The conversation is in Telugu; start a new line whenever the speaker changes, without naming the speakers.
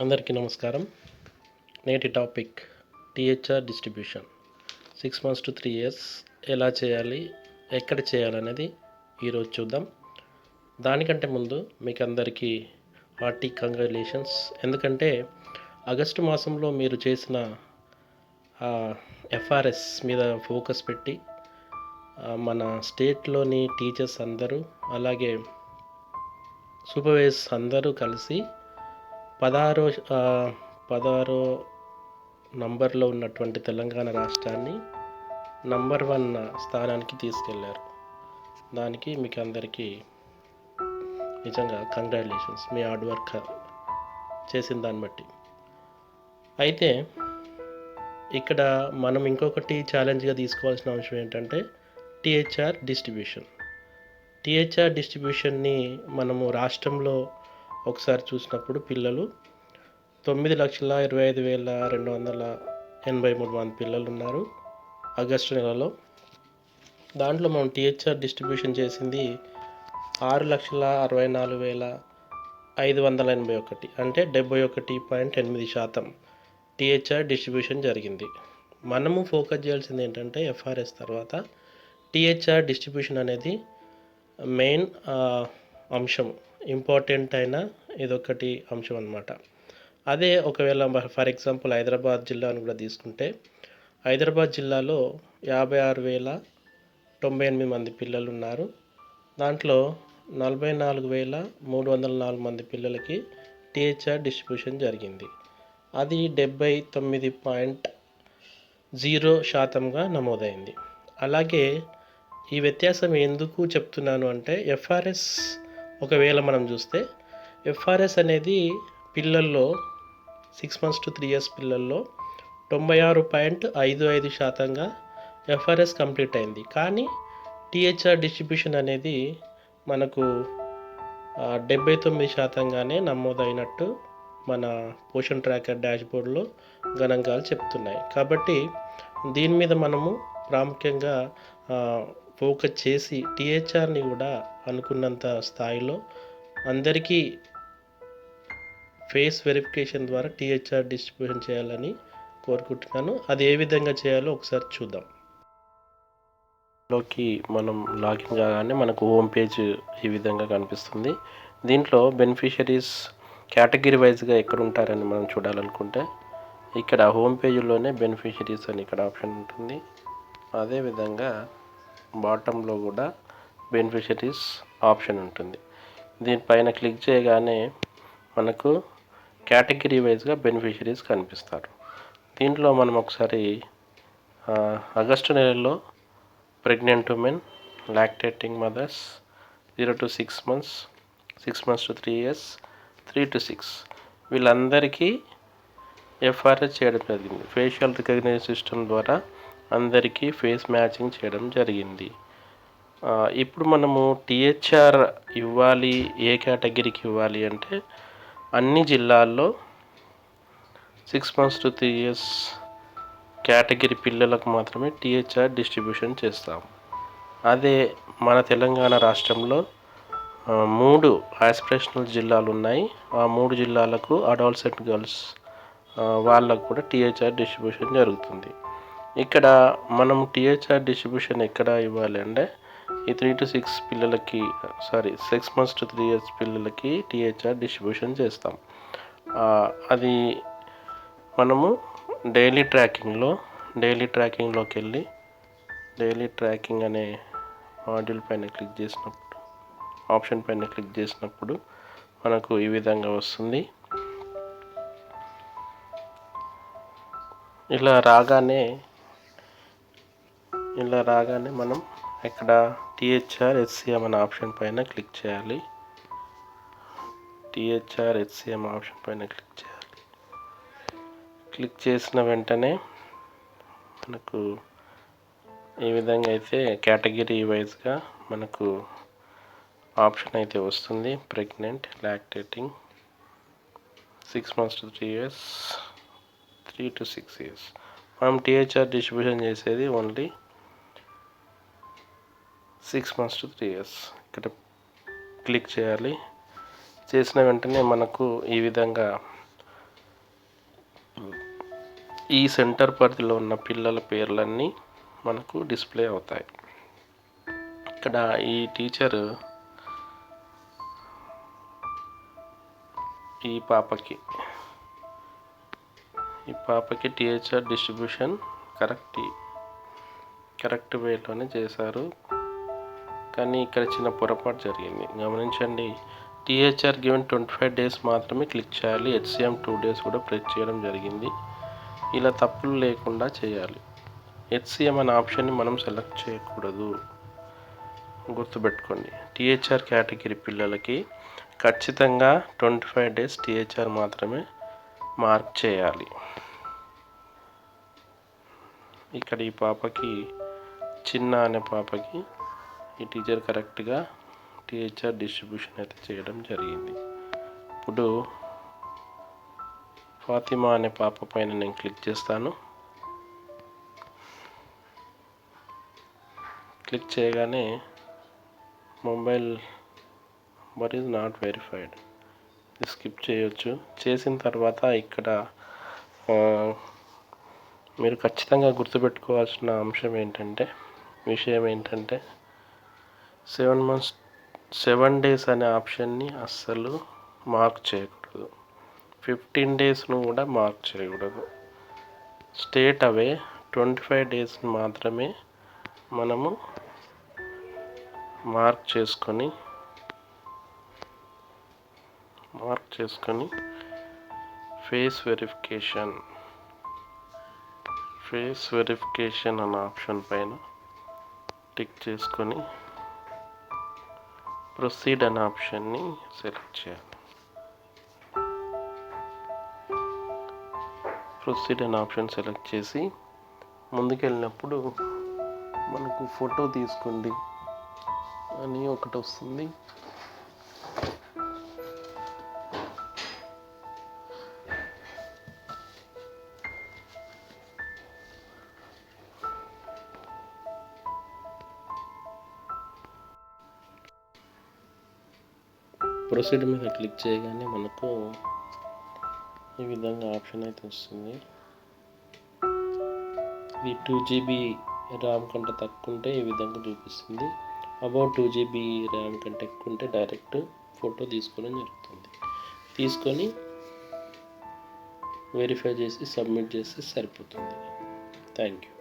అందరికీ నమస్కారం. నేటి topic THR distribution. Six months to three years ఎలా చేయాలి ఎక్కడ చేయాలనేది ఈరోజు చూద్దాం. దానికంటే ముందు మీకు అందరికీ హార్టీ కంగ్రాచులేషన్స్. ఎందుకంటే ఆగస్టు మాసంలో మీరు చేసిన ఎఫ్ఆర్ఎస్ మీద ఫోకస్ పెట్టి మన స్టేట్లోని టీచర్స్ అందరూ అలాగే సూపర్వైజర్స్ అందరూ కలిసి పదహారో పదహారో నంబర్లో ఉన్నటువంటి తెలంగాణ రాష్ట్రాన్ని నంబర్ వన్ స్థానానికి తీసుకెళ్ళారు. దానికి మీకు అందరికీ నిజంగా కంగ్రాచులేషన్స్. మీ హార్డ్ వర్క్ చేసిన దాన్ని బట్టి. అయితే ఇక్కడ మనం ఇంకొకటి ఛాలెంజ్గా తీసుకోవాల్సిన అంశం ఏంటంటే టీహెచ్ఆర్ డిస్ట్రిబ్యూషన్. టీహెచ్ఆర్ డిస్ట్రిబ్యూషన్ని మనము రాష్ట్రంలో ఒకసారి చూసినప్పుడు పిల్లలు తొమ్మిది లక్షల ఇరవై ఐదు వేల రెండు వందల ఎనభై మూడు మంది పిల్లలు ఉన్నారు. ఆగస్టు నెలలో దాంట్లో మనం టీహెచ్ఆర్ డిస్ట్రిబ్యూషన్ చేసింది ఆరు లక్షల అరవై నాలుగు వేల ఐదు వందల ఎనభై ఒకటి అంటే డెబ్బై ఒకటి పాయింట్ ఎనిమిది శాతం టీహెచ్ఆర్ డిస్ట్రిబ్యూషన్ జరిగింది. మనము ఫోకస్ చేయాల్సింది ఏంటంటే ఎఫ్ఆర్ఎస్ తర్వాత టీహెచ్ఆర్ డిస్ట్రిబ్యూషన్ అనేది మెయిన్ అంశం. ఇంపార్టెంట్ అయిన ఇదొకటి అంశం అన్నమాట. అదే ఒకవేళ ఫర్ ఎగ్జాంపుల్ హైదరాబాద్ జిల్లాను కూడా తీసుకుంటే హైదరాబాద్ జిల్లాలో యాభై ఆరు వేల తొంభై ఎనిమిది మంది పిల్లలు ఉన్నారు దాంట్లో నలభై నాలుగు వేల మూడు వందల నాలుగు మంది పిల్లలకి టీహెచ్ఆర్ డిస్ట్రిబ్యూషన్ జరిగింది. అది డెబ్బై తొమ్మిది పాయింట్ జీరో శాతంగా నమోదైంది. అలాగే ఈ వ్యత్యాసం ఎందుకు చెప్తున్నాను అంటే ఎఫ్ఆర్ఎస్ ఒకవేళ మనం చూస్తే ఎఫ్ఆర్ఎస్ అనేది పిల్లల్లో six months to three years పిల్లల్లో తొంభై ఆరు పాయింట్ ఐదు ఐదు శాతంగా ఎఫ్ఆర్ఎస్ కంప్లీట్ అయింది. కానీ టీహెచ్ఆర్ డిస్ట్రిబ్యూషన్ అనేది మనకు డెబ్బై తొమ్మిది శాతంగానే నమోదైనట్టు మన పోషన్ ట్రాకర్ డాష్బోర్డ్లో గణాంకాలు చెప్తున్నాయి. కాబట్టి దీని మీద మనము ప్రాముఖ్యంగా ఫోకస్ చేసి టీహెచ్ఆర్ని కూడా అనుకున్నంత స్థాయిలో అందరికీ ఫేస్ వెరిఫికేషన్ ద్వారా టీహెచ్ఆర్ డిస్ట్రిబ్యూషన్ చేయాలని కోరుకుంటున్నాను. అది ఏ విధంగా చేయాలో ఒకసారి చూద్దాం. లోకి మనం లాగిన్ కాగానే మనకు హోమ్ పేజ్ ఈ విధంగా కనిపిస్తుంది. దీంట్లో బెనిఫిషరీస్ కేటగిరీ వైజ్గా ఎక్కడ ఉంటారని మనం చూడాలనుకుంటే ఇక్కడ హోమ్ పేజీలోనే బెనిఫిషరీస్ అని ఇక్కడ ఆప్షన్ ఉంటుంది. అదేవిధంగా బాటంలో కూడా బెనిఫిషరీస్ ఆప్షన్ ఉంటుంది. దీనిపైన క్లిక్ చేయగానే మనకు కేటగిరీ వైజ్గా బెనిఫిషరీస్ కనిపిస్తారు. దీంట్లో మనం ఒకసారి ఆగస్టు నెలలో pregnant women lactating mothers zero to six months six months to three years three to six. వీళ్ళందరికీ ఎఫ్ఆర్ఎస్ చేయడం జరిగింది. ఫేషియల్ రికగ్నైజ్ సిస్టమ్ ద్వారా అందరికీ ఫేస్ మ్యాచింగ్ చేయడం జరిగింది. ఇప్పుడు మనము టీహెచ్ఆర్ ఇవ్వాలి ఏ కేటగిరీకి ఇవ్వాలి అంటే అన్ని జిల్లాల్లో six months to three years category పిల్లలకు మాత్రమే టీహెచ్ఆర్ డిస్ట్రిబ్యూషన్ చేస్తాం. అదే మన తెలంగాణ రాష్ట్రంలో మూడు ఆస్పిరేషనల్ జిల్లాలు ఉన్నాయి. ఆ మూడు జిల్లాలకు అడాల్సెంట్ గర్ల్స్ వాళ్ళకు కూడా టీహెచ్ఆర్ డిస్ట్రిబ్యూషన్ జరుగుతుంది. ఇక్కడ మనం టీహెచ్ఆర్ డిస్ట్రిబ్యూషన్ ఎక్కడ ఇవ్వాలి అంటే ఈ త్రీ టు సిక్స్ పిల్లలకి sorry six months to three years పిల్లలకి టీహెచ్ఆర్ డిస్ట్రిబ్యూషన్ చేస్తాం. అది మనము డైలీ ట్రాకింగ్లో డైలీ ట్రాకింగ్లోకి వెళ్ళి డైలీ ట్రాకింగ్ అనే మాడ్యూల్ పైన క్లిక్ చేసినప్పుడు ఆప్షన్ పైన క్లిక్ చేసినప్పుడు మనకు ఈ విధంగా వస్తుంది. ఇలా రాగానే ఇలా రాగానే మనం ఇక్కడ టీహెచ్ఆర్ హెచ్సిఎం అనే ఆప్షన్ పైన క్లిక్ చేయాలి. టీహెచ్ఆర్ హెచ్సిఎం ఆప్షన్ పైన క్లిక్ చేయాలి. క్లిక్ చేసిన వెంటనే మనకు ఈ విధంగా అయితే కేటగిరీ వైజ్గా మనకు ఆప్షన్ అయితే వస్తుంది. Pregnant lactating six months to three years three to six years మనం టీహెచ్ఆర్ డిస్ట్రిబ్యూషన్ చేసేది only six months to three years. ఇక్కడ క్లిక్ చేయాలి. చేసిన వెంటనే మనకు ఈ విధంగా ఈ సెంటర్ పరిధిలో ఉన్న పిల్లల పేర్లన్నీ మనకు డిస్ప్లే అవుతాయి. ఇక్కడ ఈ టీచర్ ఈ పాపకి ఈ పాపకి టీహెచ్ఆర్ డిస్ట్రిబ్యూషన్ కరెక్ట్ కరెక్ట్ వేలోనే చేశారు. కానీ ఇక్కడ చిన్న పొరపాటు జరిగింది. గమనించండి THR given twenty five days మాత్రమే క్లిక్ చేయాలి. హెచ్సిఎం టూ డేస్ కూడా ప్రెస్ చేయడం జరిగింది. ఇలా తప్పులు లేకుండా చేయాలి. హెచ్సిఎం అనే ఆప్షన్ని మనం సెలెక్ట్ చేయకూడదు. గుర్తుపెట్టుకోండి టీహెచ్ఆర్ కేటగిరీ పిల్లలకి ఖచ్చితంగా ట్వంటీ ఫైవ్ డేస్ టీహెచ్ఆర్ మాత్రమే మార్క్ చేయాలి. ఇక్కడ ఈ పాపకి చిన్న అనే పాపకి ఈ టీచర్ కరెక్ట్గా టీహెచ్ఆర్ డిస్ట్రిబ్యూషన్ అయితే చేయడం జరిగింది. ఇప్పుడు ఫాతిమా అనే పాప పైన నేను క్లిక్ చేస్తాను. క్లిక్ చేయగానే mobile number is not verified skip చేయొచ్చు. చేసిన తర్వాత ఇక్కడ మీరు ఖచ్చితంగా గుర్తుపెట్టుకోవాల్సిన అంశం ఏంటంటే విషయం ఏంటంటే సెవెన్ మంత్స్ సెవెన్ డేస్ అనే ఆప్షన్ని అస్సలు మార్క్ చేయకూడదు. ఫిఫ్టీన్ డేస్ను కూడా మార్క్ చేయకూడదు. Straight away twenty five days మాత్రమే మనము మార్క్ చేసుకొని మార్క్ చేసుకొని ఫేస్ వెరిఫికేషన్ ఫేస్ వెరిఫికేషన్ అన్న ఆప్షన్ పైన టిక్ చేసుకొని ప్రొసీడ్ అనే ఆప్షన్ని సెలెక్ట్ చేయాలి. ప్రొసీడ్ అనే ఆప్షన్ సెలెక్ట్ చేసి ముందుకెళ్ళినప్పుడు మనకు ఫోటో తీసుకోండి అని ఒకటి వస్తుంది. ప్రొసీడ్ మీద క్లిక్ చేయగానే మనకు ఈ విధంగా ఆప్షన్ అయితే వస్తుంది. ఇది టూ జీబీ ర్యామ్ కంటే తక్కువ ఉంటే ఈ విధంగా చూపిస్తుంది. అబౌట్ టూ జీబీ ర్యామ్ కంటే ఎక్కువ ఉంటే డైరెక్ట్ ఫోటో తీసుకోవడం జరుగుతుంది. తీసుకొని వెరిఫై చేసి సబ్మిట్ చేసి సరిపోతుంది. Thank you